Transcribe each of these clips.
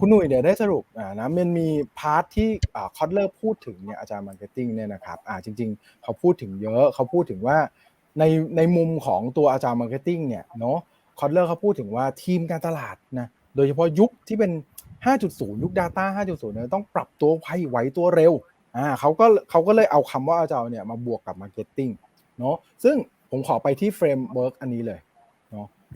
คุณหนุ่ยเนี่ยวได้สรุปนะมันมีพาร์ทที่อ่าคอตเลอร์พูดถึงเนี่ยอาจารย์มาร์เก็ตติ้งเนี่ยนะครับอ่าจริง ๆ เขาพูดถึงเยอะเขาพูดถึงว่าในในมุมของตัวอาจารย์มาร์เก็ตติ้งเนี่ยเนาะคอตเลอร์เขาพูดถึงว่าทีมการตลาดนะโดยเฉพาะยุคที่เป็น 5.0 ยุค Data 5.0เนี่ยต้องปรับตัวไวไหวตัวเร็วอ่าเขาก็เขาก็เลยเอาคำว่าอาจารย์เนี่ยมาบวกกับมาร์เก็ตติ้งเนาะซึ่งผมขอไปที่เฟรมเวิร์กอันนี้เลย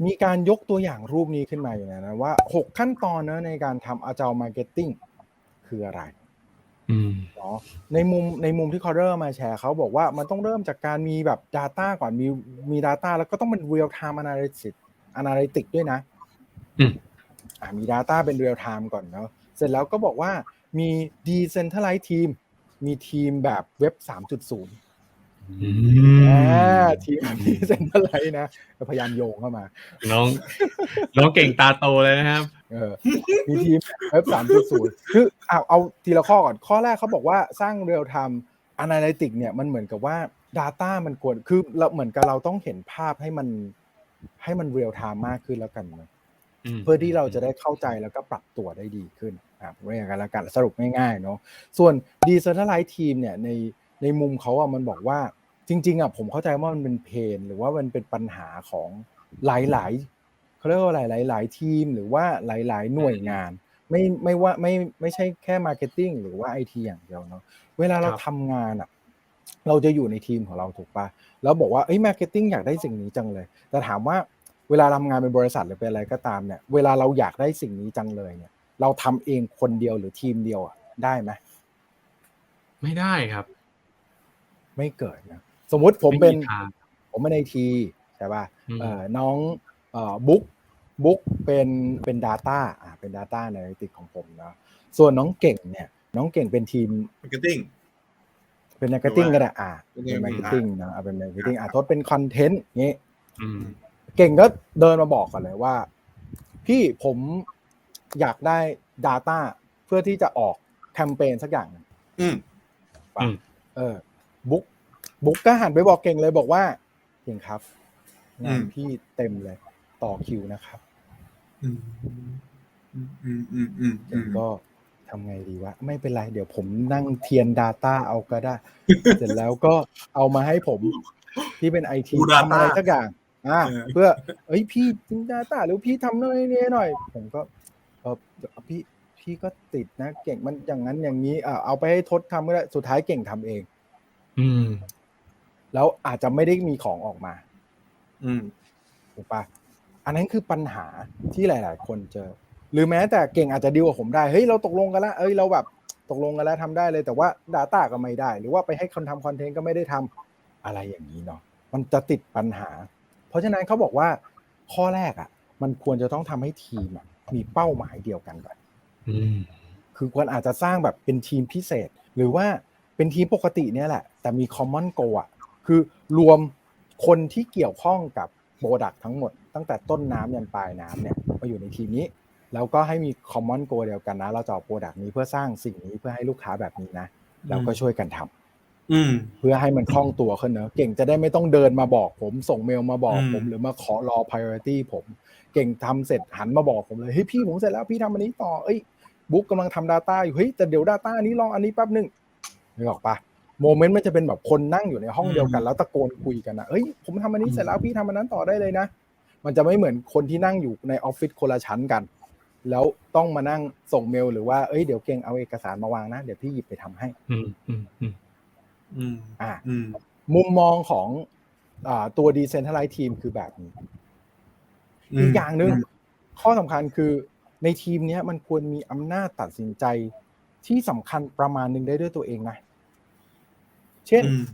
มีการยกตัวอย่างรูปนี้ขึ้นมาอยู่นะว่า6ขั้นตอนนะในการทำ agile marketing คืออะไรอืมเนาะในมุมในมุมที่คอร์เรอร์มาแชร์เขาบอกว่ามันต้องเริ่มจากการมีแบบ Data ก่อนมีมี Data แล้วก็ต้องเป็น real time analysis analytic ด้วยนะอืมอ่ามี Data เป็น real time ก่อนเนาะเสร็จแล้วก็บอกว่ามี decentralized team มีทีมแบบเว็บ 3.0 อือ่ามทีมแบบ decentralized นะพยายามโยงเข้ามา น้อง น้องเก่งตาโตเลยนะครับ เออมีทีมเว็บสามจุดศูนย์คือเอาเอาทีละข้อก่อน ข้อแรกเขาบอกว่าสร้าง real time analytic เนี่ยมันเหมือนกับว่า Data มันควรคือเราเหมือนกับเราต้องเห็นภาพให้มัน ให้มัน real time มากขึ้นแล้วกันนะเพื่อที่เราจะได้เข้าใจแล้วก็ปรับตัวได้ดีขึ้นครับเรียกกันแล้วกันสรุปง่ายๆเนาะส่วน decentralized team เนี่ยในในมุมเขาอะมันบอกว่า จริงๆอะผมเข้าใจว่ามันเป็นเพนหรือว่ามันเป็นปัญหาของหลายๆเขาเรียกว่าหลายๆหลายทีมหรือว่าหลาย ๆ หน่วยงาน ไม่ไม่ว่าไม่ไม่ใช่แค่มาร์เก็ตติ้งหรือว่าไอทีอย่างเดียวเนาะเวลาเราครับทำงานอะเราจะอยู่ในทีมของเราถูกปะแล้วบอกว่าเอ้ยมาร์เก็ตติ้งอยากได้สิ่งนี้จังเลย แต่ถามว่าเวลาทำงานเป็นบริษัทหรือเป็นอะไรก็ตามเนี่ยเวลาเราอยากได้สิ่งนี้จังเลยเนี่ย เราทำเองคนเดียวหรือทีมเดียวอะได้ไหมไม่ได้ครับ ไม่เกิดนะ สมมุติผมเป็นไทางผมเป็นไอทีใช่ป่ะอืมเอ่อน้องเอ่อบุ๊กบุ๊กเป็นเป็น Data อ่าเป็น Data Analytics ของผมเนาะส่วนน้องเก่งเนี่ย น้องเก่งเป็นทีมมาร์เก็ตติ้งเป็น Marketing ก็ได้อ่าเป็นเป็น Marketing Marketing นะอ่าเป็น Marketing อ่าทศเป็นคอนเทนต์งี้อืมเก่งก็เดินมาบอกก่อนเลยว่า พี่ผมอยากได้ Data เพื่อที่จะออกแคมเปญสักอย่างหนึ่งอืมป่ะอืมเออบุ๊ก บุ๊กก็หันไปบอกเก่งเลยบอกว่าเก่งครับงานพี่เต็มเลย ต่อคิวนะครับ อืมอืมอืมอืมอืมเก่งก็ทำไงดีวะ ไม่เป็นไร เดี๋ยวผมนั่งเทียน Data เอาก็ได้ เสร็จแล้วก็เอามาให้ผมที่เป็นไอทีทำอะไรสักอย่างอ่าเพื่อ เอ้ยพี่จริง Data หรือพี่ทำหน่อยนี่หน่อย ผมก็เออพี่พี่ก็ติดนะ เก่งมันอย่างนั้นอย่างนี้อ่าเอาไปให้ทศทำก็ได้ สุดท้ายเก่งทำเอง อืม แล้วอาจจะไม่ได้มีของออกมา อืมถูกปะอันนั้นคือปัญหาที่หลาย ๆ คนเจอ หรือแม้แต่เก่งอาจจะดีลกับผมได้เฮ้ยเราตกลงกันแล้วเอ้ยเราแบบตกลงกันแล้วทำได้เลยแต่ว่า Data ก็ไม่ได้ หรือว่าไปให้คนทำคอนเทนต์ก็ไม่ได้ทำอะไรอย่างนี้เนาะมันจะติดปัญหา เพราะฉะนั้นเขาบอกว่าข้อแรกอะ มันควรจะต้องทำให้ทีมอะมีเป้าหมายเดียวกันก่อนอืมคือควรอาจจะสร้างแบบเป็นทีมพิเศษ หรือว่าเป็นทีมปกติเนี่ยแหละ แต่มี common goal อะ คือรวมคนที่เกี่ยวข้องกับโปรดักทั้งหมด ตั้งแต่ต้นน้ำยันปลายน้ำเนี่ยมาอยู่ในทีมนี้ แล้วก็ให้มี common goal เดียวกันนะ เราจะเอาโปรดักนี้เพื่อสร้างสิ่งนี้เพื่อให้ลูกค้าแบบนี้นะแล้วก็ช่วยกันทำอืมเพื่อให้มันคล่องตัวขึ้นเนอะเก่งจะได้ไม่ต้องเดินมาบอกผม ส่งเมลมาบอกผมอืมหรือมาขอรอ priority ผม เก่งทำเสร็จหันมาบอกผมเลยเฮ้ยพี่ผมเสร็จแล้วพี่ทำอันนี้ต่อเอ้ยบุ๊กกำลังทำ Data อยู่เฮ้ยแต่เดี๋ยว Data อันนี้รออันนี้แป๊บหนึงนึกออกปะ โมเมนต์มันจะเป็นแบบคนนั่งอยู่ในห้องเดียวกัน แล้วตะโกนคุยกันนะเอ้ยผมทำอันนี้เสร็จแล้วพี่ทำอันนั้นต่อได้เลยนะ มันจะไม่เหมือนคนที่นั่งอยู่ในออฟฟิศคนละชั้นกัน แล้วต้องมานั่งส่งเมลหรือว่าเอ้ยเดี๋ยวเก่งเอาเอกสารมาวางนะ เดี๋ยวพี่หยิบไปทำให้ อืมอืมอืมอืมอ่าอืมมุมมองของอาตัว decentralized team คือแบบนี้อีกอย่างหนึ่งข้อสำคัญคือในทีมเนี้ยมันควรมีอำนาจตัดสินใจที่สำคัญประมาณหนึ่งได้ด้วยตัวเองนะ เช่นอืม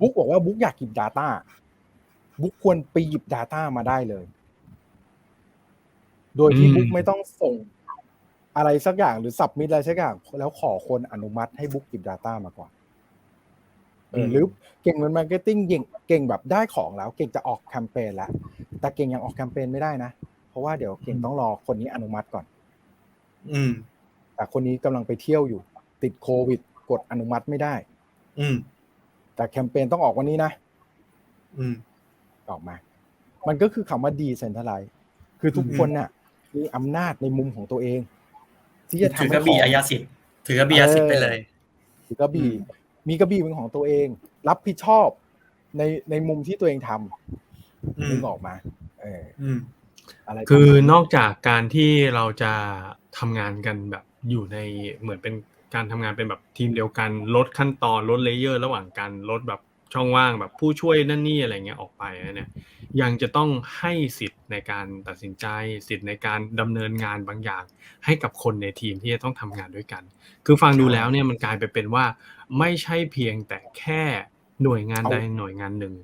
บุ๊กบอกว่าบุ๊กอยากหยิบ Data บุ๊กควรไปหยิบ Data มาได้เลย โดยที่อืมบุ๊กไม่ต้องส่งอะไรสักอย่างหรือสับมิดอะไรสักอย่าง แล้วขอคนอนุมัติให้บุ๊กหยิบ Data มาก่อนเออหรือเก่งเหมือนมาร์เก็ตติ้งเก่งเก่งแบบได้ของแล้ว เก่งจะออกแคมเปญแล้วแต่เก่งยังออกแคมเปญไม่ได้นะ เพราะว่าเดี๋ยวเก่งต้องรอคนนี้อนุมัติก่อน อืมแต่คนนี้กำลังไปเที่ยวอยู่ ติดโควิด กดอนุมัติไม่ได้ อืม แต่แคมเปญต้องออกวันนี้นะ อืมออกมา มันก็คือคำว่าดีเซนท r ไล z e คือทุกคนน่ะ มีอำนาจในมุมของตัวเอง ที่จะทำถือให้กระบี่ของอายาสิทธิ์ถือกระบี่อายาสิทธิ์ไปเลย ถือกระบี่อืมมีกระบี่เป็นของตัวเอง รับผิดชอบในในมุมที่ตัวเองทำอืนึมกออกมาเอออืมอะไรคือประมาณนอกจากการที่เราจะทำงานกันแบบอยู่ในเหมือนเป็น การทำงานเป็นแบบทีมเดียวกันลดขั้นตอนลดเลเยอร์ระหว่างกันลดแบบช่องว่างแบบผู้ช่วยนั่นนี่อะไรเงี้ยออกไปเนี่ยยังจะต้องให้สิทธิ์ในการตัดสินใจสิทธิ์ในการดำเนินงานบางอย่าง ให้กับคนในทีมที่จะต้องทำงานด้วยกัน คือฟังดูแล้วเนี่ยมันกลายไปเป็นว่า ไม่ใช่เพียงแต่แค่หน่วยงานใดหน่วยงานหนึ่ง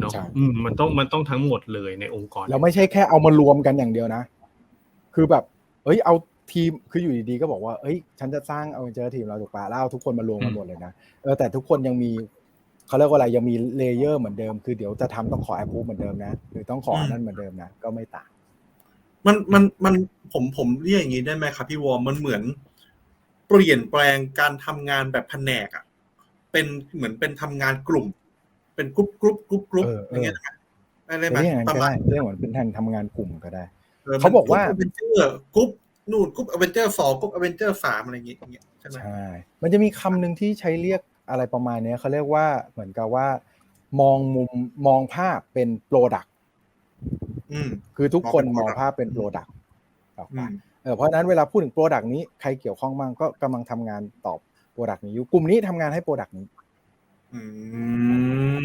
เนาะอืมมันต้องมันต้องทั้งหมดเลยในองค์กรเราไม่ใช่แค่เอามารวมกันอย่างเดียวนะ คือแบบ เอ้ยเอา ทีมคืออยู่ดีๆก็บอกว่าเอ้ย ฉันจะสร้างเอาเจอทีมเราถูกปะแล้วเอาทุกคนมารวมกันหมดเลยนะเออแต่ทุกคนยังมีเขาเรียกว่าอะไรยังมีเลเยอร์เหมือนเดิมคือเดี๋ยวจะทำต้องขอแอปพูเหมือนเดิมนะหรือต้องขออันนั้นเหมือนเดิมนะก็ไม่ต่าง มันมันมันผมผมเรียกอย่างนี้ได้ไหมครับพี่วอร์มมันเหมือน เปลี่ยนแปลงการทำงานแบบแผนกอะเป็นเหมือนเป็นทำงานกลุ่ม เป็นกรุ๊ปกรุ๊ปกรุ๊ปกรุ๊ปเอออเออย่างเงี้ยนะได้ไหมเรียกอย่างนั้นประก็มาได้ณเรียกเหมือนเป็นทางทำงานกลุ่มก็ได้ออเขาบอกว่าอเวนเจอร์กรุ๊ป นู่นกรุ๊ปอเวนเจอร์สองกรุ๊ปอเวนเจอร์สามอะไรอย่างเงี้ยอย่างเงี้ยใช่ไหมใช่ มันจะมีคำหนึ่งที่ใช้เรียกอะไรประมาณเนี้ยเขาเรียกว่าเหมือนกับว่า มองมุมมองภาพเป็นโปรดักอืมคือทุกคนมมอองงเป็นภาพเป็นโปรดักออกอืปะมเออเพราะฉะนั้นเวลาพูดถึงโปรดักต์นี้ใครเกี่ยวข้องบ้างก็กำลังทำงานตอบโปรดักต์นี้อยู่กลุ่มนี้ทำงานให้โปรดักต์นี้อื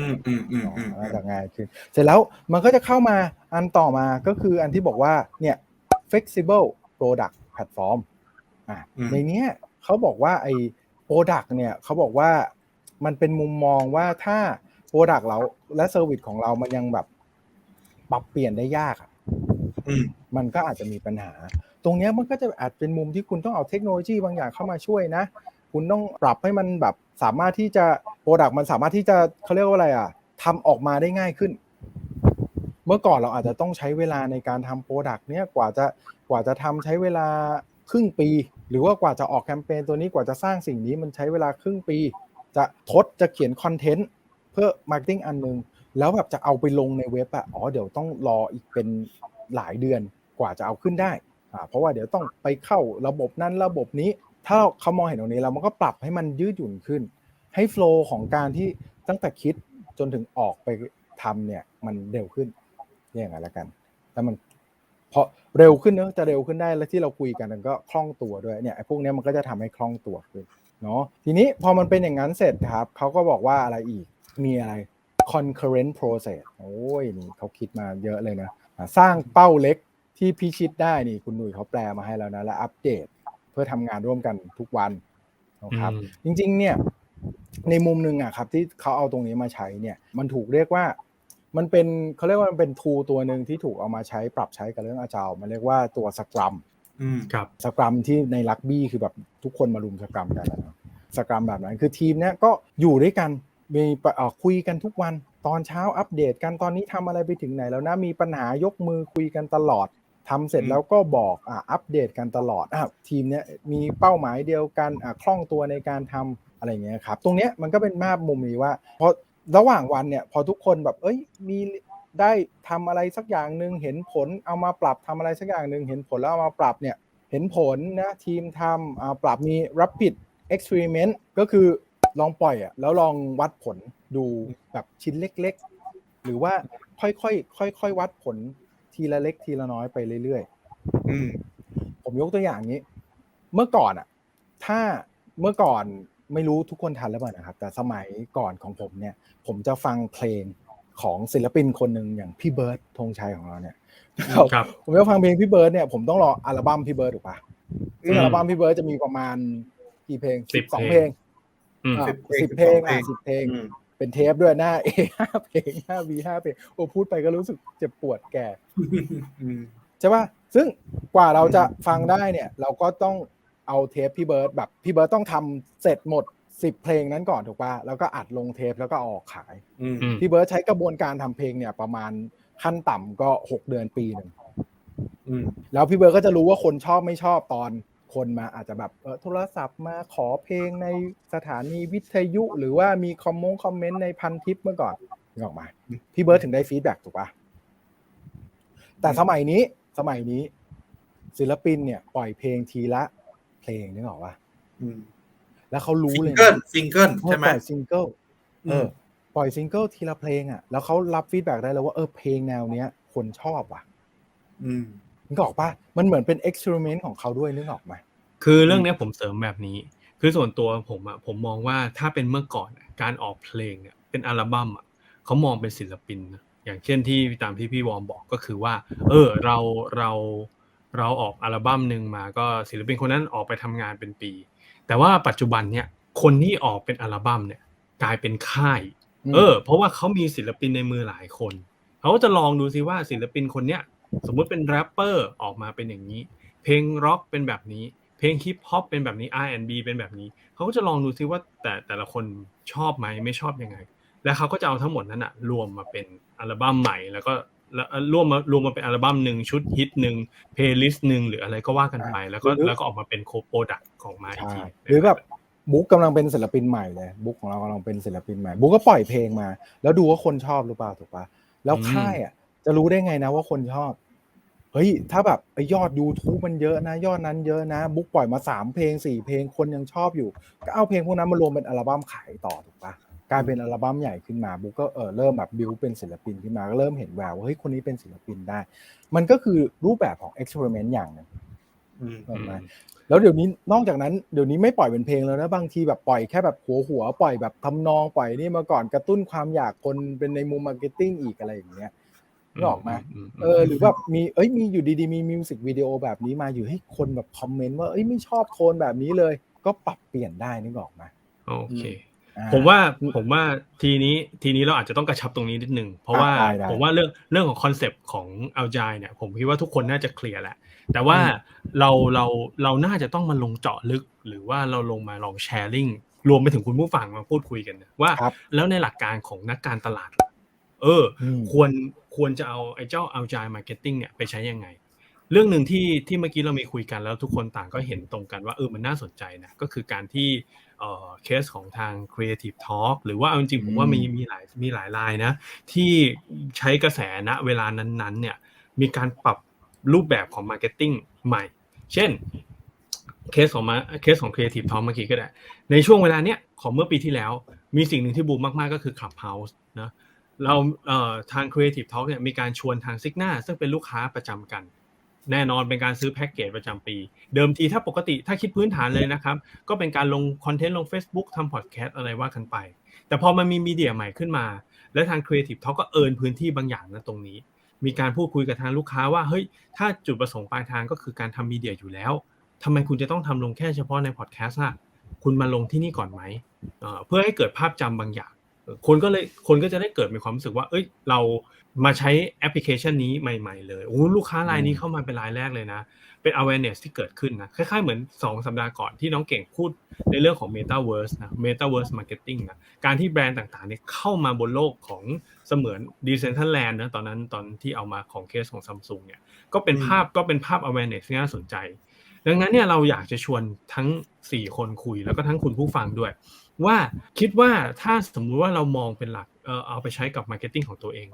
มอืมอืมเนาะอืมน่าจะง่ายขึ้นเสร็จแล้วมันก็จะเข้ามาอันต่อมาก็คืออันที่บอกว่าเนี่ย flexible product platform อะในเนี้ยเขาบอกว่าไอ้ product เนี่ยเขาบอกว่ามันเป็นมุมมองว่าถ้า product เราและ service ของเรามันยังแบบปรับเปลี่ยนได้ยากอะอืมมันก็อาจจะมีปัญหา ตรงเนี้ยมันก็จะอาจเป็นมุมที่คุณต้องเอาเทคโนโลยีบางอย่างเข้ามาช่วยนะ คุณต้องปรับให้มันแบบสามารถที่จะโปรดักต์มันสามารถที่จะเขาเรียกว่าอะไรอะทำออกมาได้ง่ายขึ้น เมื่อก่อนเราอาจจะต้องใช้เวลาในการทำโปรดักต์เนี้ยกว่าจะกว่าจะทำใช้เวลาครึ่งปี หรือว่ากว่าจะออกแคมเปญตัวนี้กว่าจะสร้างสิ่งนี้มันใช้เวลาครึ่งปี จะทดจะเขียนคอนเทนต์เพื่อมาร์เก็ตติ้งอันหนึง แล้วแบบจะเอาไปลงในเว็บอะอ๋อเดี๋ยวต้องรออีกเป็นหลายเดือนกว่าจะเอาขึ้นได้อ่าเพราะว่าเดี๋ยวต้องไปเข้าระบบนั้นระบบนี้ ถ้าเขามองเห็นตรงนี้แล้วมันก็ปรับให้มันยืดหยุ่นขึ้น ให้โฟล์ของการที่ตั้งแต่คิดจนถึงออกไปทำเนี่ยมันเร็วขึ้น อย่างนั้นละกันแล้วมันพอเร็วขึ้นเนอะจะเร็วขึ้นได้แล้วที่เราคุยกันมันก็คล่องตัวด้วยเนี่ยไอ้พวกเนี้ยมันก็จะทำให้คล่องตัวขึ้นเนาะทีนี้พอมันเป็นอย่างนั้นเสร็จครับเขาก็บอกว่าอะไรอีกมีอะไร concurrent process โอ้ยนี่เขาคิดมาเยอะเลยนะอะสร้างเป้าเล็กที่พิชิตได้นี่คุณหนุ่ยเขาแปลมาให้แล้วนะและอัปเดตเพื่อทำงานร่วมกันทุกวันนะครับอืมจริงๆเนี่ยในมุมหนึ่งอะครับที่เขาเอาตรงนี้มาใช้เนี่ยมันถูกเรียกว่า มันเป็นเขาเรียกว่ามันเป็นทูตัวหนึ่งที่ถูกเอามาใช้ปรับใช้กับเรื่องอาจารย์มันเรียกว่าตัวสครัมอืมครับสครัมที่ในลักบี้คือแบบทุกคนมารุมสครัมกันนะสครัมแบบนั้นคือทีมเนี้ยก็อยู่ด้วยกันมีปะเอ่อคุยกันทุกวันตอนเช้าอัปเดตกันตอนนี้ทำอะไรไปถึงไหนแล้วนะมีปัญหายกมือคุยกันตลอดทำเสร็จอืมแล้วก็บอกอะอัปเดตกันตลอดอะทีมเนี้ยมีเป้าหมายเดียวกันอะคล่องตัวในการทำอะไรอย่างเงี้ยครับตรงเนี้ยมันก็เป็นภาพมุมนี้ว่าพอ ระหว่างวันเนี่ย พอทุกคนแบบ เอ้ย มีได้ทำอะไรสักอย่างหนึ่งเห็นผลเอามาปรับทำอะไรสักอย่างหนึ่งเห็นผลแล้วเอามาปรับเนี่ย เห็นผลนะทีมทำอ่าปรับมี rapid experiment ก็คือลองปล่อยอะแล้วลองวัดผลดูแบบชิ้นเล็ก ๆ หรือว่าค่อยๆค่อยๆวัดผลทีละเล็กทีละน้อยไปเรื่อยอืมๆผมยกตัวอย่างนี้ เมื่อก่อนอะ ถ้าเมื่อก่อน ไม่รู้ทุกคนทันหรือเปล่านะครับ แต่สมัยก่อนของผมเนี่ย ผมจะฟังเพลงของศิลปินคนหนึ่งอย่างพี่เบิร์ดธงชัยของเราเนี่ยครับผมจะฟังเพลงพี่เบิร์ดเนี่ยผมต้องรออัลบั้มพี่เบิร์ดถูกปะซึ่งอืมอัลบั้มพี่เบิร์ดจะมีประมาณกี่เพลงสิบสองเพเพลลงงอืมอะสิบเพลงสิบเพลงสิบสองเพลอะงสิบเพลงอืมเป็นเทปด้วยหน้า A ห้าเพลงห้า B ห้าเพลงโอ้พูดไปก็รู้สึกเจ็บปวดแก่อืมใช่ป่ะซึ่งกว่าเราจะฟังได้เนี่ย เราก็ต้อง เอาเทปพี่เบิร์ดแบบพี่เบิร์ดต้องทำเสร็จหมดสิบเพลงนั้นก่อนถูกป่ะแล้วก็อัดลงเทปแล้วก็เอาออกขายอืมอืมพี่เบิร์ดใช้กระบวนการทำเพลงเนี่ยประมาณขั้นต่ำก็หกเดือนปีหนึ่งอืมแล้วพี่เบิร์ดก็จะรู้ว่าคนชอบไม่ชอบตอนคนมาอาจจะแบบเออโทรศัพท์มาขอเพลงในสถานีวิทยุหรือว่ามีคอมมงคอมเมนต์ในพันทิปเมื่อก่อนนึกออกมาพี่เบิร์ดถึงได้ฟีดแบ็กถูกปะแต่สมัยนี้สมัยนี้ ศิลปินเนี่ย ปล่อยเพลงทีละเพ ลงนึกออกปะอืมแล้วเขารู้ซิงเลยเกิลนะซิงเกิลว่าใช่ไหมปล่อยซิงเกิลเออมอปล่อยซิงเกิลทีละเพลงอะ แล้วเขารับฟีดแบ็กได้แล้วว่าเออเพลงแนวเนี้ย คนชอบว่ะ อืมนึกออกปะมันเหมือนเป็นเอ็กซ์เพร์เมนต์ของเขาด้วยนึกออกไหมคือเรื่องเนี้ยผมเสริมแบบนี้ คือส่วนตัวผมอะผมมองว่าถ้าเป็นเมื่อก่อนอะการออกเพลงเนี่ยเป็นอัลบั้มอะเขามองเป็นศิลปินนะอย่างเช่นที่ตามที่พี่วอร์มบอกก็คือว่า เออ เราเรา เราออกอัลบั้มหนึ่งมาก็ศิลปินคนนั้นออกไปทำงานเป็นปี แต่ว่าปัจจุบันเนี่ยคนที่ออกเป็นอัลบั้มเนี่ยกลายเป็นค่ายมเออ เพราะว่าเขามีศิลปินในมือหลายคนเขาก็จะลองดูซิว่าศิลปินคนเนี้ยสมมุติเป็นแรปเปอร์ออกมาเป็นอย่างนี้ เพลงร็อกเป็นแบบนี้ เพลงฮิปฮอปเป็นแบบนี้ R&B เป็นแบบนี้เขาก็จะลองดูซิว่าแต่แต่ละคนชอบไหมไม่ชอบยังไง แล้วเขาก็จะเอาทั้งหมดนั้นอะรวมมาเป็นอัลบั้มใหม่แล้วก็แล้ว รวมมารวมมาเป็นอัลบั้มหนึ่งชุดฮิตหนึ่งเพลย์ลิสต์หนึ่งหรืออะไรก็ว่ากันไป แล้วก็แล้วก็ออกมาเป็นโคโปรดักของมาอีกใช่ทีหรือแบบบุ๊กกำลังเป็นศิลปินใหม่เลยบุ๊กของเรากำลังเป็นศิลปินใหม่บุ๊กก็ปล่อยเพลงมา แล้วดูว่าคนชอบหรือเปล่าถูกปะแล้วค่ายอะจะรู้ได้ไงนะว่าคนชอบเฮ้ยถ้าแบบไอ้ยอด YouTube มันเยอะนะ ยอดนั้นเยอะนะ บุ๊กปล่อยมาสามเพลงสี่เพลงคนยังชอบอยู่ ก็เอาเพลงพวกนั้นมารวมเป็นอัลบั้มขายต่อถูกปะ กลายเป็นอัลบั้มใหญ่ขึ้นมาบุ๊กก็เออเริ่มแบบบิวเป็นศิลปินขึ้นมาก็เริ่มเห็นแววว่าเฮ้ยคนนี้เป็นศิลปินได้ มันก็คือรูปแบบของเอ็กซ์เพร์เมนต์อย่างหนึงอืมถูกไหมแล้วเดี๋ยวนี้นอกจากนั้นเดี๋ยวนี้ไม่ปล่อยเป็นเพลงแล้วนะบางทีแบบปล่อยแค่แบบหัวหัวๆปล่อยแบบทำนองปล่อยนี่มาก่อนกระตุ้นความอยากคนเป็นในมุมมาร์เก็ตติ้งอีกอะไรอย่างเงี้ยนึกออกไหมเออหรือแบบมีเอ้ยมีอยู่ดีๆมีมิวสิกวิดีโอแบบนี้มาอยู่ให้คนแบบคอมเมนต์ว่าเอ้ยไม่ชอบโทนแบบนี้เลย ก็ปรับเปลี่ยนได้นึกออกไหมโอเคอ่ ผมว่าผมว่าทีนี้ทีนี้เราอาจจะต้องกระชับตรงนี้นิดนึง เพราะว่าได้ได้ผมว่าเรื่องเรื่องของคอนเซปต์ของเอาจายเนี่ย ผมคิดว่าทุกคนน่าจะเคลียร์แหละ แต่ว่าเราเราเราน่าจะต้องมาลงเจาะลึก หรือว่าเราลงมาลองแชร์ลิงรวมไปถึงคุณผู้ฟังมาพูดคุยกันนะว่าครับแล้วในหลักการของนักการตลาด เอออมควรควรจะเอาไอ้เจ้าเอาจายมาร์เก็ตติ้งเนี่ยไปใช้ยังไง เรื่องหนึ่งที่ที่เมื่อกี้เรามีคุยกันแล้วทุกคนต่างก็เห็นตรงกันว่าเออมันน่าสนใจนะก็คือการที่ เอ่อเคสของทาง Creative Talk หรือว่าเอาจริงๆผมว่ามีมีหลายมีหลายรายนะ ที่ใช้กระแสณเวลานั้นๆเนี่ยมีการปรับรูปแบบของ Marketing ใหม่ เช่นเคสของมาเคสของ Creative Talk เมื่อกี้ก็ได้ ในช่วงเวลาเนี้ยของเมื่อปีที่แล้ว มีสิ่งหนึ่งที่บูมมาก ๆ ก็คือ Clubhouse นะเราเอ่อทาง Creative Talk เนี่ยมีการชวนทาง Signa ซึ่งเป็นลูกค้าประจำกัน แน่นอนเป็นการซื้อแพ็กเกจประจำปี เดิมทีถ้าปกติถ้าคิดพื้นฐานเลยนะครับ ก็เป็นการลงคอนเทนต์ลง Facebook ทำพอดแคสต์อะไรว่ากันไป แต่พอมันมีมีเดียใหม่ขึ้นมา และทาง Creative Talk ก็เอินพื้นที่บางอย่างนะตรงนี้ มีการพูดคุยกับทางลูกค้าว่าเฮ้ยถ้าจุดประสงค์ปลายทางก็คือการทำมีเดียอยู่แล้วทำไมคุณจะต้องทำลงแค่เฉพาะในพอดแคสต์ล่ะคุณมาลงที่นี่ก่อนไหมเอ่อเพื่อให้เกิดภาพจำบางอย่าง คนก็เลยคนก็จะได้เกิดมีความรู้สึกว่า เอ้ยเรา มาใช้แอปพลิเคชันนี้ใหม่ ๆ เลยโอ้ลูกค้ารายนี้เข้ามาเป็นรายแรกเลยนะ เป็น awareness ที่เกิดขึ้นนะ คล้ายๆเหมือน 2 สัปดาห์ก่อนที่น้องเก่งพูดในเรื่องของ metaverse นะ metaverse marketing นะ การที่แบรนด์ต่างๆเนี่ยเข้ามาบนโลกของเสมือน Decentraland นะ ตอนนั้นตอนที่เอามาของเคสของ Samsung เนี่ย ก็เป็นอืมภาพก็เป็นภาพ awareness ที่น่าสนใจ ดังนั้นเนี่ยเราอยากจะชวนทั้ง 4 คนคุยแล้วก็ทั้งคุณผู้ฟังด้วย ว่าคิดว่าถ้าสมมุติว่าเรามองเป็นหลักเออเอาไปใช้กับมาร์เก็ตติ้งของตัวเอง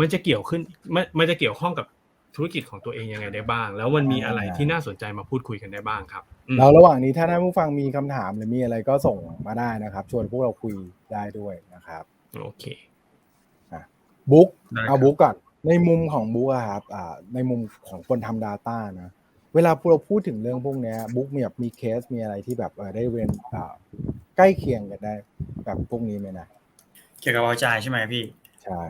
มันจะเกี่ยวขึ้นมันมันจะเกี่ยวข้องกับธุรกิจของตัวเองยังไงได้บ้าง แล้วมันมีอะไรที่น่าสนใจมาพูดคุยกันได้บ้างครับอืมแล้วระหว่างนี้ถ้าท่านผู้ฟังมีคำถามหรือมีอะไรก็ส่งมาได้นะครับ ชวนพวกเราคุยได้ด้วยนะครับโอเคบุ๊กได้ครับเอาบุ๊กก่อนในมุมของบุ๊กอะครับอ่าในมุมของคนทำ Data นะเวลาเราพูดถึงเรื่องพวกเนี้ยบุ๊กมีแบบมีเคสมีอะไรที่แบบเออได้เรียนอ่าใกล้เคียงกันได้แบบพวกนี้ไหมนะเกี่ยวกับวาจายใช่ไหมพี่ใช่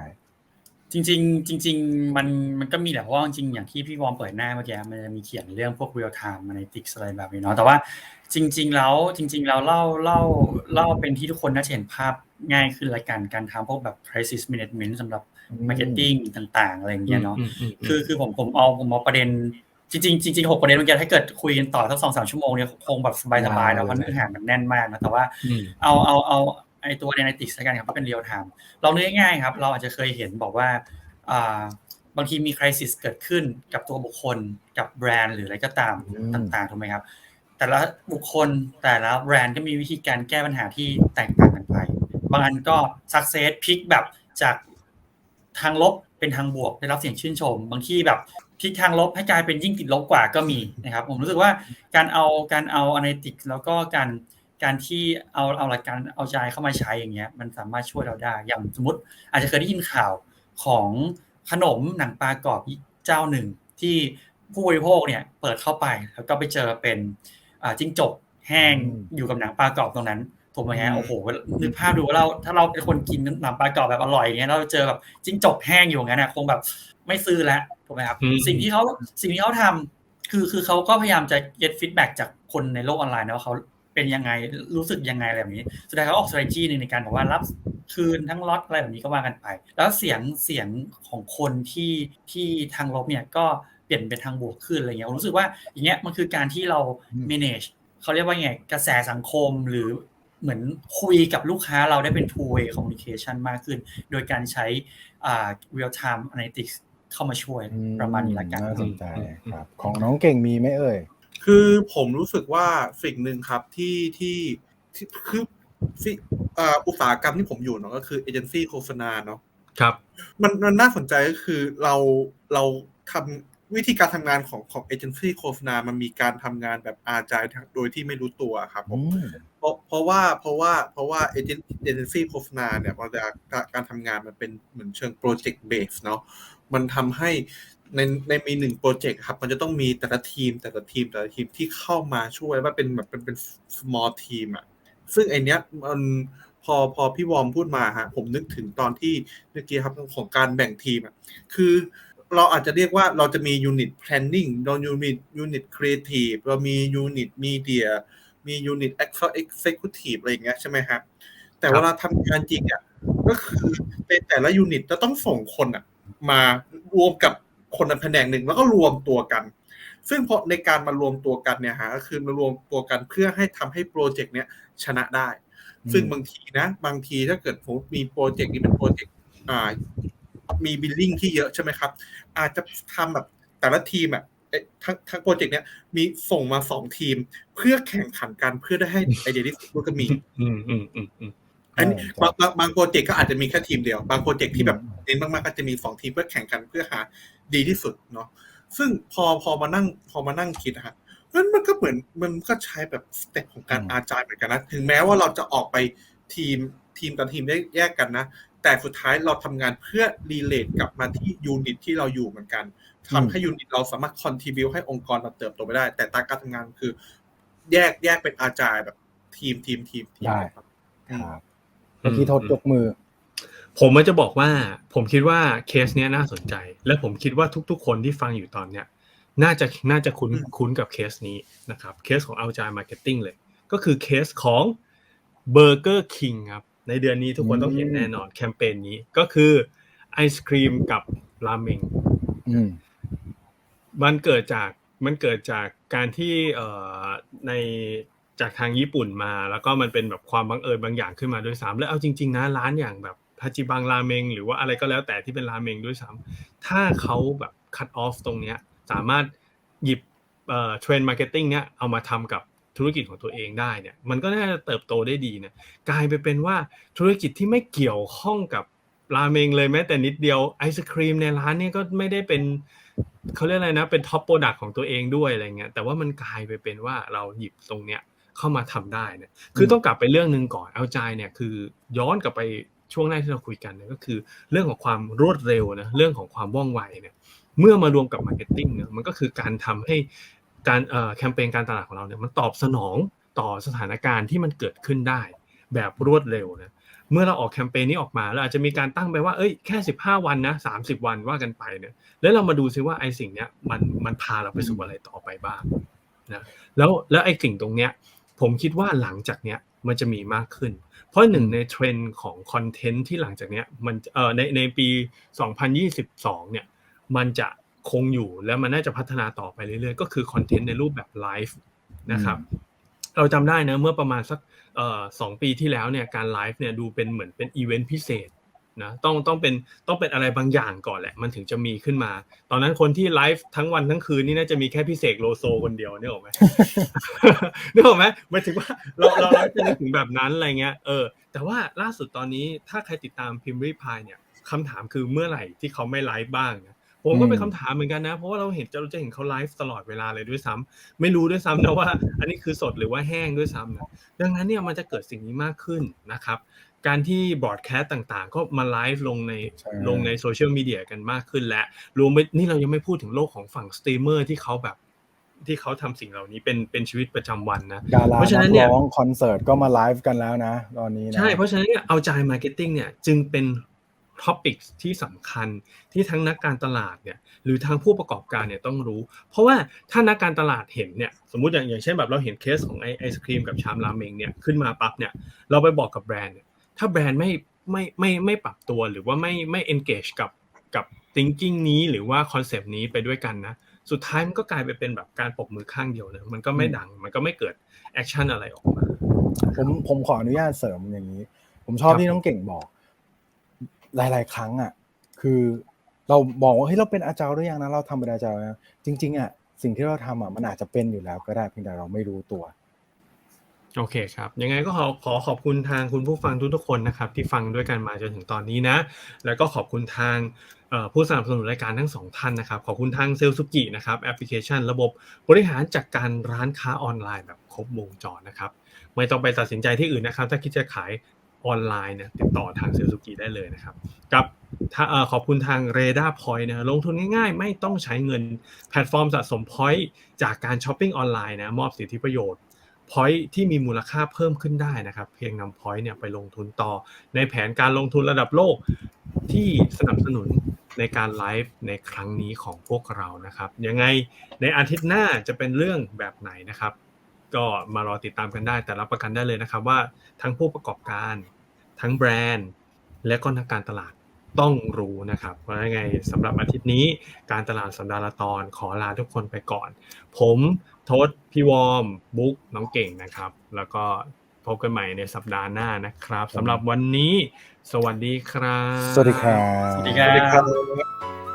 จริง ๆ จริง ๆ มันมันก็มีแหละเพราะว่าจริงๆอย่างที่พี่วอมเปิดหน้าเมื่อกี้มันจะมีเขียนเรื่องพวก real time analytics อะไรแบบนี้เนาะแต่ว่าจริง ๆ แล้วจริง ๆ แล้วเล่าเล่าเล่าเป็นที่ทุกคนน่าจะเห็นภาพง่ายขึ้นละกันการทำพวกแบบ crisis management สำหรับ marketing ต่าง ๆ อะไรอย่างเงี้ยเนาะอืมอืมอืมคือคือผมผมเอาผมเอาประเด็นจริงๆจริงๆหกประเด็นเมื่อกี้ถ้าเกิดคุยกันต่อสักสองสามชั่วโมงเนี่ยคงแบบสบายๆนะเพราะเนื้อหามันแน่นมากนะแต่ว่าอืมเอาเอาเอา ไอตัว analytics แล้วกันครับที่เป็น real time เราเนื้อง่ายๆครับ เราอาจจะเคยเห็นบอกว่าอ่าบางทีมี crisis เกิดขึ้นกับตัวบุคคลกับแบรนด์หรืออะไรก็ตามอืมต่างๆถูกไหมครับ แต่ละบุคคลแต่ละแบรนด์ก็มีวิธีการแก้ปัญหาที่แตกต่างกันไป บางอันก็ success พลิกแบบจากทางลบเป็นทางบวกได้รับเสียงชื่นชม บางที่แบบพลิกทางลบให้กลายเป็นยิ่งติดลบกว่าก็มีนะครับ ผมรู้สึกว่าการเอาการเอาอนาลิติกแล้วก็การ การที่เอาเอาหลักการเอาใจเข้ามาใช้อย่างเงี้ย มันสามารถช่วยเราได้ อย่างสมมติ อาจจะเคยได้ยินข่าวของขนมหนังปลากรอบเจ้าหนึ่งที่ผู้บริโภคเนี่ยเปิดเข้าไปแล้วก็ไปเจอเป็นอ่าจิ้งจกแห้งอืมอยู่กับหนังปลากรอบตรงนั้นถูกไหมฮะอืมโอ้โหนึกภาพดูว่าเราถ้าเราเป็นคนกินหนังปลากรอบแบบอร่อยอย่างเงี้ยเราเจอแบบจิ้งจกแห้งอยู่อย่างนั้นนะคงแบบไม่ซื้อแล้วถูกไหมครับอืมสิ่งที่เขาสิ่งที่เขาทำคือคือเขาก็พยายามจะ get feedback จากคนในโลกออนไลน์นะว่าเขา เป็นยังไงรู้สึกยังไงอะไรแบบนี้ สุดท้ายเขาออก strategy หนึ่งในการบอกว่ารับคืนทั้งล็อตอะไรแบบนี้ก็ว่ากันไป แล้วเสียงเสียงของคนที่ที่ทางลบเนี่ยก็เปลี่ยนเป็นทางบวกขึ้นอะไรเงี้ยผมรู้สึกว่าอย่างเงี้ยมันคือการที่เราอืม manage เขาเรียกว่าไงกระแสสังคมหรือเหมือนคุยกับลูกค้าเราได้เป็น two way communication มากขึ้น โดยการใช้อ่า real time analytics เข้ามาช่วยอืประมาณนี้ละกันน่าสนใจครับ ของน้องเก่งมีไหมเอ่ย คือผมรู้สึกว่าสิ่งหนึ่งครับที่ที่ที่คือสิอ่าอุตสาหกรรมที่ผมอยู่เนาะก็คือเอเจนซี่โฆษณาเนาะครับ มันมันน่าสนใจก็คือเราเราทำวิธีการทำงานของของเอเจนซี่โฆษณา มันมีการทำงานแบบอาจายโดยที่ไม่รู้ตัวครับผมอืมเพราะเพราะว่าเพราะว่าเพราะว่าเอเจนเอเจนซี่โฆษณาเนี่ยมันจะการทำงานมันเป็นเหมือนเชิงโปรเจกต์เบสเนาะมันทำให้ ในในมีหนึ่งโปรเจกต์ครับมันจะต้องมีแต่ละทีมแต่ละทีมแต่ละทีมที่เข้ามาช่วยว่าเป็นแบบเป็นเป็น small team อะซึ่งไอเนี้ยมันพอพอพี่วอมพูดมาฮะผมนึกถึงตอนที่เมื่อกี้ครับของการแบ่งทีมอะคือเราอาจจะเรียกว่าเราจะมี unit planning เรา unit unit creative เรามี unit media มี unit executive อะไรอย่างเงี้ยใช่ไหมครับแต่เวลาทำงานจริงอะก็คือในแต่ละยูนิตจะต้องส่งคนอะมารวมกับ คนในแผนกหนึ่งแล้วก็รวมตัวกัน ซึ่งพอในการมารวมตัวกันเนี่ยฮะก็คือมารวมตัวกันเพื่อให้ทำให้โปรเจกต์เนี้ยชนะได้อืมซึ่งบางทีนะบางทีถ้าเกิดผมมีโปรเจกต์นี้เป็นโปรเจกต์อ่ามีบิลลิ่งที่เยอะใช่ไหมครับ อาจจะทำแบบแต่ละทีมอะเอ๊ะทั้งทั้งโปรเจกต์เนี้ยมีส่งมาสองทีม เพื่อแข่งขันกันเพื่อได้ให้ไอเดียที่สุดก็มีอืมอืมอืมอืมอันนี้ใช่บางบางบางโปรเจกต์ก็อาจจะมีแค่ทีมเดียว บางโปรเจกต์ที่แบบอืมเน้นมากๆก็จะมีสองทีมเพื่อแข่งกันเพื่อหา ดีที่สุดเนาะซึ่งพอพอมานั่งพอมานั่งคิดอะฮะมันมันก็เหมือนมันก็ใช้แบบสเต็ปของการอาจายเหมือนกันนะถึงแม้ว่าเราจะออกไปทีมทีมต่อทีมได้แยกกันนะ แต่สุดท้ายเราทำงานเพื่อรีเลทกลับมาที่ยูนิตที่เราอยู่เหมือนกันทำให้ยูนิตเราสามารถคอนทิบิวให้องค์กรเราเติบโตไปได้ แต่ตาการทำงานคือ แยกแยกเป็นอาจายแบบทีมทีมทีมทีมได้ครับครับเมื่อกี้ทดยกมือ ผมมันจะบอกว่า ผมคิดว่าเคสเนี้ยน่าสนใจ และผมคิดว่าทุก ๆ คนที่ฟังอยู่ตอนเนี้ยน่าจะน่าจะคุ้นอืมคุ้นกับเคสนี้นะครับเคสของ Agile Marketing เลย ก็คือเคสของ Burger King ครับในเดือนนี้ทุกคนต้องเห็นแน่นอนแคมเปญนี้ก็คือไอศครีมกับราเมงอืมมันเกิดจากมันเกิดจากการที่เอ่อในจากทางญี่ปุ่นมา แล้วก็มันเป็นแบบความบังเอิญบางอย่างขึ้นมาด้วยซ้ำแล้วเอาจริง ๆ นะร้านอย่างแบบ ทาจิบังราเมงหรือว่าอะไรก็แล้วแต่ที่เป็นราเมงด้วยซ้ำถ้าเขาแบบคัตออฟตรงเนี้ยสามารถหยิบเทรนด์มาร์เก็ตติ้งเนี้ยเอามาทำกับธุรกิจของตัวเองได้เนี่ยมันก็น่าจะเติบโตได้ดีเนี่ยกลายไปเป็นว่าธุรกิจที่ไม่เกี่ยวข้องกับราเมงเลยแม้แต่นิดเดียวไอศครีมในร้านเนี่ยก็ไม่ได้เป็นเขาเรียกอะไรนะเป็นท็อปโปรดักของตัวเองด้วยอะไรเงี้ยแต่ว่ามันกลายไปเป็นว่าเราหยิบตรงเนี้ยเข้ามาทำได้เนี่ยคือต้องกลับไปเรื่องหนึ่งก่อนเอาใจเนี่ยคือย้อนกลับไป ช่วงแรกที่เราคุยกันเนี่ยก็คือ เรื่องของความรวดเร็วนะเรื่องของความว่องไวเนี่ยเมื่อมารวมกับมาร์เก็ตติ้งเนี่ยมันก็คือการทำให้การแคมเปญการตลาดของเราเนี่ยมันตอบสนองต่อสถานการณ์ที่มันเกิดขึ้นได้ แบบรวดเร็วนะเมื่อเราออกแคมเปญนี้ออกมาเราอาจจะมีการตั้งไปว่าเอ้ยแค่ 15 วันนะ30 วันว่ากันไปเนี่ยแล้วเรามาดูซิว่าไอ้สิ่งเนี้ยมันมันพาเราไปสู่อะไรต่อไปบ้างนะแล้วแล้วไอ้สิ่งตรงเนี้ยผมคิดว่าหลังจากเนี้ยมันจะมีมากขึ้น เพราะหนึ่งในเทรนด์ของคอนเทนต์ที่หลังจากเนี้ยมันเอ่อในในปี 2022 เนี่ยมันจะคงอยู่แล้วมันน่าจะพัฒนาต่อไปเรื่อยๆ ก็คือคอนเทนต์ในรูปแบบไลฟ์นะครับเราจำได้นะเมื่อประมาณสักเอ่อสองปีที่แล้วเนี่ยการไลฟ์เนี่ยดูเป็นเหมือนเป็นอีเวนต์พิเศษ นะต้องต้องเป็นต้องเป็นอะไรบางอย่างก่อนแหละ มันถึงจะมีขึ้นมา ตอนนั้นคนที่ไลฟ์ทั้งวันทั้งคืนนี่น่าจะมีแค่พิเศษโลโซคนเดียวนึกออกไหมนึกออกไหมหมายถึงว่าเราเราเราจะนึกถึงแบบนั้นอะไรเงี้ยเออแต่ว่าล่าสุดตอนนี้ถ้าใครติดตามพิมพ์รีพายเนี่ยคำถามคือเมื่อไหร่ที่เขาไม่ไลฟ์บ้างนะผมก็เป็นอืมคำถามเหมือนกันนะ เพราะว่าเราเห็นเราจะเห็นเขาไลฟ์ตลอดเวลาเลยด้วยซ้ำไม่รู้ด้วยซ้ำนะว่า อันนี้คือสดหรือว่าแห้งด้วยซ้ำนะดังนั้นเนี่ยมันจะเกิดสิ่งนี้มากขึ้นนะครับ การที่บรอดแคสต์ต่างๆ ก็มาไลฟ์ลงในใช่ลงในโซเชียลมีเดียกันมากขึ้นและรวมไปนี่เรายังไม่พูดถึงโลกของฝั่งสตรีมเมอร์ที่เขาแบบที่เขาทำสิ่งเหล่านี้เป็นเป็นชีวิตประจำวันนะดาราเพราะฉะนั้นันกเนี่ยร้องคอนเสิร์ตก็มาไลฟ์กันแล้วนะ ตอนนี้นะใช่เพราะฉะนั้นเนี่ยเอาใจมาร์เก็ตติ้งเนี่ยจึงเป็นท็อปิกที่สำคัญที่ทั้งนักการตลาดเนี่ยหรือทางผู้ประกอบการเนี่ยต้องรู้ เพราะว่าถ้านักการตลาดเห็นเนี่ยสมมุติอย่างอย่างเช่นแบบเราเห็นเคสของไอไอศครีมกับชามราเมงเนี่ยขึ้นมาปั๊บเนี่ยเราไปบอกกับแบรนด์เนี่ย ถ้าแบรนด์ไม่ไม่ไม่ไม่ปรับตัวหรือว่าไม่ไม่ engage กับกับ thinking นี้หรือว่าคอนเซปต์นี้ไปด้วยกันนะ สุดท้ายมันก็กลายไปเป็นแบบการปรบมือข้างเดียวนะมันก็ไม่ดังมันก็ไม่เกิดแอคชั่นอะไรออกมา ผมผมขออนุญาตเสริมอย่างนี้ ผมชอบครับที่น้องเก่งบอก หลาย ๆ ครั้งอะ คือเราบอกว่าเฮ้ยเราเป็นอาจารย์หรือยังนะเราทำเป็นอาจารย์แล้วจริง ๆอะสิ่งที่เราทำอะมันอาจจะเป็นอยู่แล้วก็ได้เพียงแต่เราไม่รู้ตัว โอเคครับ ยังไงก็ขอขอขอบคุณทางคุณผู้ฟังทุกๆคนนะครับ ที่ฟังด้วยกันมาจนถึงตอนนี้นะ แล้วก็ขอบคุณทางผู้สนับสนุนรายการทั้งสองท่านนะครับ ขอบคุณทางเซลสุกินะครับแอปพลิเคชัน ระบบบริหารจัดการร้านค้าออนไลน์แบบครบวงจรนะครับ ไม่ต้องไปตัดสินใจที่อื่นนะครับ ถ้าคิดจะขายออนไลน์เนี่ยติดต่อทางเซลสุกิได้เลยนะครับกับขอบคุณทาง r a d a r Point นะลงทุนง่ายๆ ไม่ต้องใช้เงินแพลตฟอร์มสะสม Point จากการช้อปปิ้งออนไลน์นะมอบสิทธิประโยชน์ Point ที่มีมูลค่าเพิ่มขึ้นได้นะครับ เพียงนำ Point เนี่ยไปลงทุนต่อ ในแผนการลงทุนระดับโลกที่สนับสนุนในการไลฟ์ในครั้งนี้ของพวกเรานะครับ ยังไงในอาทิตย์หน้าจะเป็นเรื่องแบบไหนนะครับ ก็มารอติดตามกันได้ แต่รับประกันได้เลยนะครับว่าทั้งผู้ประกอบการ ทั้งแบรนด์ และก็นักการตลาดต้องรู้นะครับเพราะยังไงสำหรับอาทิตย์นี้การตลาดสัปดาห์ละตอนขอลาทุกคนไปก่อน ผม ทศพี่วอมบุ๊กน้องเก่งนะครับ แล้วก็พบกันใหม่ในสัปดาห์หน้านะครับสำหรับวันนี้ สวัสดีครับ สวัสดีครับ สวัสดีสวัสดีคครัรับบ